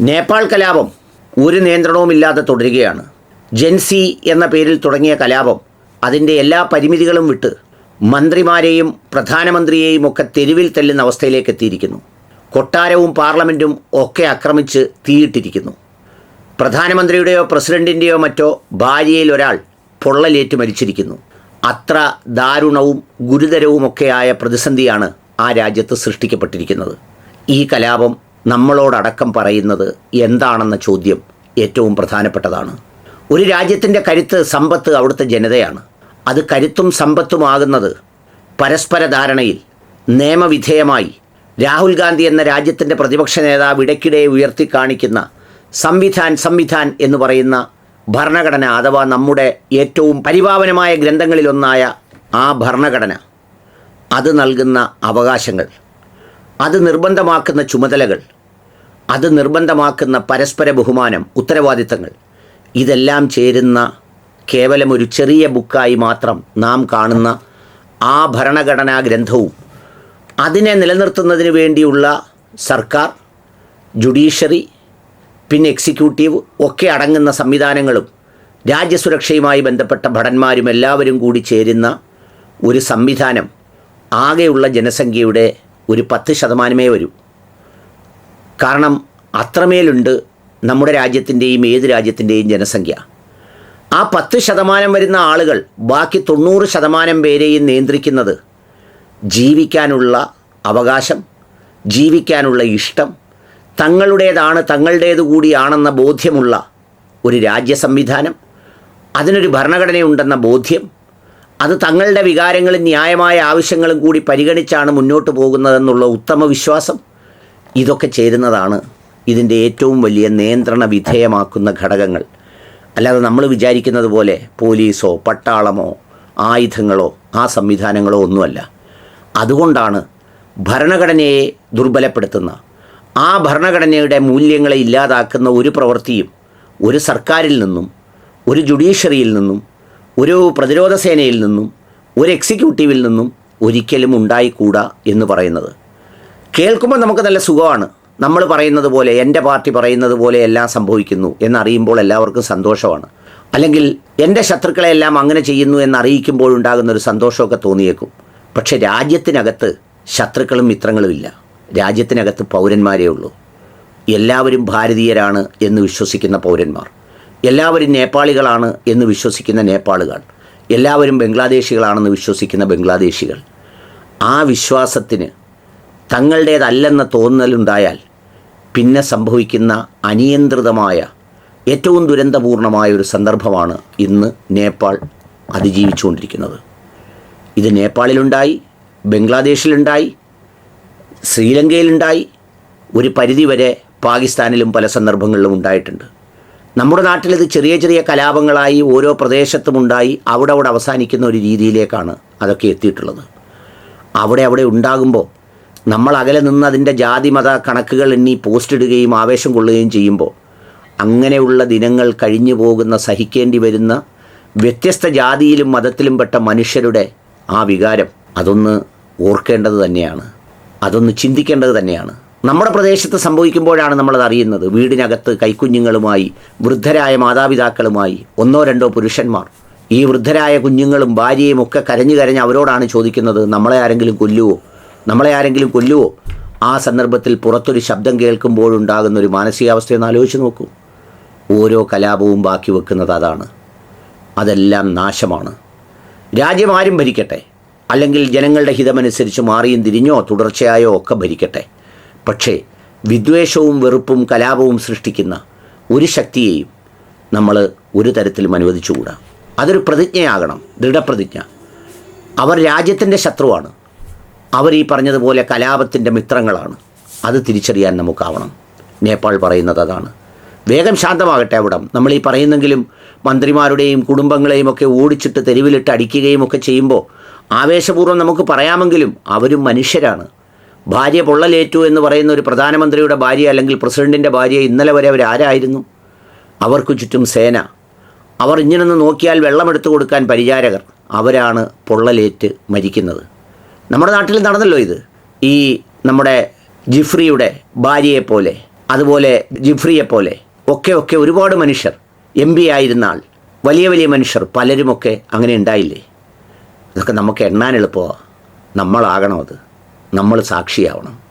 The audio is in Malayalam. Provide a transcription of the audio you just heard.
നേപ്പാൾ കലാപം ഒരു നിയന്ത്രണവുമില്ലാതെ തുടരുകയാണ്. ജെൻസി എന്ന പേരിൽ തുടങ്ങിയ കലാപം അതിന്റെ എല്ലാ പരിമിതികളും വിട്ട് മന്ത്രിമാരെയും പ്രധാനമന്ത്രിയെയും ഒക്കെ തെരുവിൽ തല്ലുന്ന അവസ്ഥയിലേക്ക് എത്തിയിരിക്കുന്നു. കൊട്ടാരവും പാർലമെന്റും ഒക്കെ ആക്രമിച്ച് തീയിട്ടിരിക്കുന്നു. പ്രധാനമന്ത്രിയുടെയോ പ്രസിഡന്റിന്റെയോ മറ്റോ ഭാര്യയിൽ ഒരാൾ പൊള്ളലേറ്റ് മരിച്ചിരിക്കുന്നു. അത്ര ദാരുണവും ഗുരുതരവുമൊക്കെയായ പ്രതിസന്ധിയാണ് ആ രാജ്യത്ത് സൃഷ്ടിക്കപ്പെട്ടിരിക്കുന്നത്. ഈ കലാപം നമ്മളോടടക്കം പറയുന്നത് എന്താണെന്ന ചോദ്യം ഏറ്റവും പ്രധാനപ്പെട്ടതാണ്. ഒരു രാജ്യത്തിന്റെ കരുത്ത് സമ്പത്ത് അവിടുത്തെ ജനതയാണ്. അത് കരുത്തും സമ്പത്തുമാകുന്നത് പരസ്പര ധാരണയിൽ നിയമവിധേയമായി രാഹുൽ ഗാന്ധി എന്ന രാജ്യത്തിന്റെ പ്രതിപക്ഷ നേതാവ് ഇടയ്ക്കിടെ ഉയർത്തി കാണിക്കുന്ന സംവിധാൻ സംവിധാൻ എന്ന് പറയുന്ന ഭരണഘടന അഥവാ നമ്മുടെ ഏറ്റവും പരിപാവനമായ ഗ്രന്ഥങ്ങളിലൊന്നായ ആ ഭരണഘടന അത് നൽകുന്ന അവകാശങ്ങൾ. അത് നിർബന്ധമാക്കുന്ന ചുമതലകൾ അത് നിർബന്ധമാക്കുന്ന പരസ്പര ബഹുമാനം ഉത്തരവാദിത്തങ്ങൾ ഇതെല്ലാം ചേരുന്ന കേവലം ഒരു ചെറിയ ബുക്കായി മാത്രം നാം കാണുന്ന ആ ഭരണഘടനാ ഗ്രന്ഥവും അതിനെ നിലനിർത്തുന്നതിന് വേണ്ടിയുള്ള സർക്കാർ ജുഡീഷ്യറി പിന്നെ എക്സിക്യൂട്ടീവ് ഒക്കെ അടങ്ങുന്ന സംവിധാനങ്ങളും രാജ്യസുരക്ഷയുമായി ബന്ധപ്പെട്ട ഭടന്മാരും എല്ലാവരും കൂടി ചേരുന്ന ഒരു സംവിധാനം ആകെയുള്ള ജനസംഖ്യയുടെ ഒരു പത്ത് ശതമാനമേ വരൂ. കാരണം അത്രമേലുണ്ട് നമ്മുടെ രാജ്യത്തിന്റെയും ഏത് രാജ്യത്തിന്റെയും ജനസംഖ്യ. ആ പത്ത് ശതമാനം വരുന്ന ആളുകൾ ബാക്കി തൊണ്ണൂറ് ശതമാനം പേരെയും നിയന്ത്രിക്കുന്നത് ജീവിക്കാനുള്ള അവകാശം ജീവിക്കാനുള്ള ഇഷ്ടം തങ്ങളുടേതാണ് തങ്ങളുടേത് കൂടിയാണെന്ന ബോധ്യമുള്ള ഒരു രാജ്യ സംവിധാനം അതിനൊരു ഭരണഘടനയുണ്ടെന്ന ബോധ്യം അത് തങ്ങളുടെ വികാരങ്ങളും ന്യായമായ ആവശ്യങ്ങളും കൂടി പരിഗണിച്ചാണ് മുന്നോട്ട് പോകുന്നതെന്നുള്ള ഉത്തമ വിശ്വാസം ഇതൊക്കെ ചേരുന്നതാണ് ഇതിന്റെ ഏറ്റവും വലിയ നിയന്ത്രണ വിധേയമാക്കുന്ന ഘടകങ്ങൾ. അല്ലാതെ നമ്മൾ വിചാരിക്കുന്നത് പോലെ പോലീസോ പട്ടാളമോ ആയുധങ്ങളോ ആ സംവിധാനങ്ങളോ ഒന്നുമല്ല. അതുകൊണ്ടാണ് ഭരണഘടനയെ ദുർബലപ്പെടുത്തുന്ന ആ ഭരണഘടനയുടെ മൂല്യങ്ങളെ ഇല്ലാതാക്കുന്ന ഒരു പ്രവൃത്തിയും ഒരു സർക്കാരിൽ നിന്നും ഒരു ജുഡീഷ്യറിയിൽ നിന്നും ഒരു പ്രതിരോധ സേനയിൽ നിന്നും ഒരു എക്സിക്യൂട്ടീവിൽ നിന്നും ഒരിക്കലും ഉണ്ടായിക്കൂടാ എന്ന് പറയുന്നത്. കേൾക്കുമ്പോൾ നമുക്ക് നല്ല സുഖമാണ്. നമ്മൾ പറയുന്നത് പോലെ എന്റെ പാർട്ടി പറയുന്നത് പോലെ എല്ലാം സംഭവിക്കുന്നു എന്നറിയുമ്പോൾ എല്ലാവർക്കും സന്തോഷമാണ്. അല്ലെങ്കിൽ എന്റെ ശത്രുക്കളെല്ലാം അങ്ങനെ ചെയ്യുന്നു എന്നറിയിക്കുമ്പോഴുണ്ടാകുന്ന ഒരു സന്തോഷമൊക്കെ തോന്നിയേക്കും. പക്ഷേ രാജ്യത്തിനകത്ത് ശത്രുക്കളും മിത്രങ്ങളുമില്ല രാജ്യത്തിനകത്ത് പൗരന്മാരേ ഉള്ളൂ. എല്ലാവരും ഭാരതീയരാണ് എന്ന് വിശ്വസിക്കുന്ന പൗരന്മാർ. എല്ലാവരും നേപ്പാളികളാണ് എന്ന് വിശ്വസിക്കുന്ന നേപ്പാളുകൾ എല്ലാവരും ബംഗ്ലാദേശികളാണെന്ന് വിശ്വസിക്കുന്ന ബംഗ്ലാദേശികൾ ആ വിശ്വാസത്തിന് തങ്ങളുടേതല്ലെന്ന തോന്നലുണ്ടായാൽ പിന്നെ സംഭവിക്കുന്ന അനിയന്ത്രിതമായ ഏറ്റവും ദുരന്തപൂർണമായ ഒരു സന്ദർഭമാണ് ഇന്ന് നേപ്പാൾ അതിജീവിച്ചുകൊണ്ടിരിക്കുന്നത്. ഇത് നേപ്പാളിലുണ്ടായി ബംഗ്ലാദേശിലുണ്ടായി ശ്രീലങ്കയിലുണ്ടായി ഒരു പരിധിവരെ പാകിസ്ഥാനിലും പല സന്ദർഭങ്ങളിലും ഉണ്ടായിട്ടുണ്ട്. നമ്മുടെ നാട്ടിലിത് ചെറിയ ചെറിയ കലാപങ്ങളായി ഓരോ പ്രദേശത്തും ഉണ്ടായി അവിടെ അവിടെ അവസാനിക്കുന്ന ഒരു രീതിയിലേക്കാണ് അതൊക്കെ എത്തിയിട്ടുള്ളത്. അവിടെ അവിടെ ഉണ്ടാകുമ്പോൾ നമ്മൾ അകലെ നിന്ന് അതിന്റെ ജാതി മത കണക്കുകൾ എണ്ണി പോസ്റ്റ് ഇടുകയും ആവേശം കൊള്ളുകയും ചെയ്യുമ്പോൾ അങ്ങനെയുള്ള ദിനങ്ങൾ കഴിഞ്ഞു പോകുന്ന സഹിക്കേണ്ടി വരുന്ന വ്യത്യസ്ത ജാതിയിലും മതത്തിലും പെട്ട മനുഷ്യരുടെ ആ വികാരം അതൊന്ന് ഓർക്കേണ്ടത് തന്നെയാണ്. അതൊന്ന് ചിന്തിക്കേണ്ടത് തന്നെയാണ്. നമ്മുടെ പ്രദേശത്ത് സംഭവിക്കുമ്പോഴാണ് നമ്മളത് അറിയുന്നത്. വീടിനകത്ത് കൈക്കുഞ്ഞുങ്ങളുമായി വൃദ്ധരായ മാതാപിതാക്കളുമായി ഒന്നോ രണ്ടോ പുരുഷന്മാർ. ഈ വൃദ്ധരായ കുഞ്ഞുങ്ങളും ഭാര്യയും ഒക്കെ കരഞ്ഞു കരഞ്ഞ് അവരോടാണ് ചോദിക്കുന്നത് നമ്മളെ ആരെങ്കിലും കൊല്ലുവോ? നമ്മളെ ആരെങ്കിലും കൊല്ലുവോ? ആ സന്ദർഭത്തിൽ പുറത്തൊരു ശബ്ദം കേൾക്കുമ്പോഴുണ്ടാകുന്ന ഒരു മാനസികാവസ്ഥയെന്ന് ആലോചിച്ച് നോക്കൂ. ഓരോ കലാപവും ബാക്കി വെക്കുന്നത് അതാണ്. അതെല്ലാം നാശമാണ്. രാജ്യം ആരും ഭരിക്കട്ടെ? അല്ലെങ്കിൽ ജനങ്ങളുടെ ഹിതമനുസരിച്ച് മാറിയും തിരിഞ്ഞോ തുടർച്ചയായോ ഒക്കെ ഭരിക്കട്ടെ? പക്ഷേ വിദ്വേഷവും വെറുപ്പും കലാപവും സൃഷ്ടിക്കുന്ന ഒരു ശക്തിയെയും നമ്മൾ ഒരു തരത്തിലും അനുവദിച്ചുകൂടാ. അതൊരു പ്രതിജ്ഞയാകണം ദൃഢപ്രതിജ്ഞ. അവർ രാജ്യത്തിന്റെ ശത്രുവാണ്. അവർ ഈ പറഞ്ഞതുപോലെ കലാപത്തിന്റെ മിത്രങ്ങളാണ്. അത് തിരിച്ചറിയാൻ നമുക്കാവണം. നേപ്പാൾ പറയുന്നത് അതാണ്. വേഗം ശാന്തമാകട്ടെ അവിടം. നമ്മൾ ഈ പറയുന്നെങ്കിലും മന്ത്രിമാരുടെയും കുടുംബങ്ങളെയും ഒക്കെ ഓടിച്ചിട്ട് തെരുവിലിട്ട് അടിക്കുകയും ഒക്കെ ചെയ്യുമ്പോൾ ആവേശപൂർവം നമുക്ക് പറയാമെങ്കിലും അവരും മനുഷ്യരാണ്. ഭാര്യ പൊള്ളലേറ്റു എന്ന് പറയുന്ന ഒരു പ്രധാനമന്ത്രിയുടെ ഭാര്യ അല്ലെങ്കിൽ പ്രസിഡന്റിന്റെ ഭാര്യ ഇന്നലെ വരെ അവർ ആരായിരുന്നു? അവർക്ക് ചുറ്റും സേന. അവർ ഇങ്ങനെ നോക്കിയാൽ വെള്ളമെടുത്തു കൊടുക്കാൻ പരിചാരകർ. അവരാണ് പൊള്ളലേറ്റ് മരിക്കുന്നത്. നമ്മുടെ നാട്ടിൽ നടന്നല്ലോ ഇത്. ഈ നമ്മുടെ ജിഫ്രിയുടെ ഭാര്യയെപ്പോലെ അതുപോലെ ജിഫ്രിയെപ്പോലെ ഒക്കെ ഒക്കെ ഒരുപാട് മനുഷ്യർ എം പി ആയിരുന്ന ആൾ വലിയ വലിയ മനുഷ്യർ പലരുമൊക്കെ അങ്ങനെ ഉണ്ടായില്ലേ? ഇതൊക്കെ നമുക്ക് എണ്ണാൻ എളുപ്പമാണ് നമ്മളാകണം അത്. നമ്മൾ സാക്ഷിയാവണം.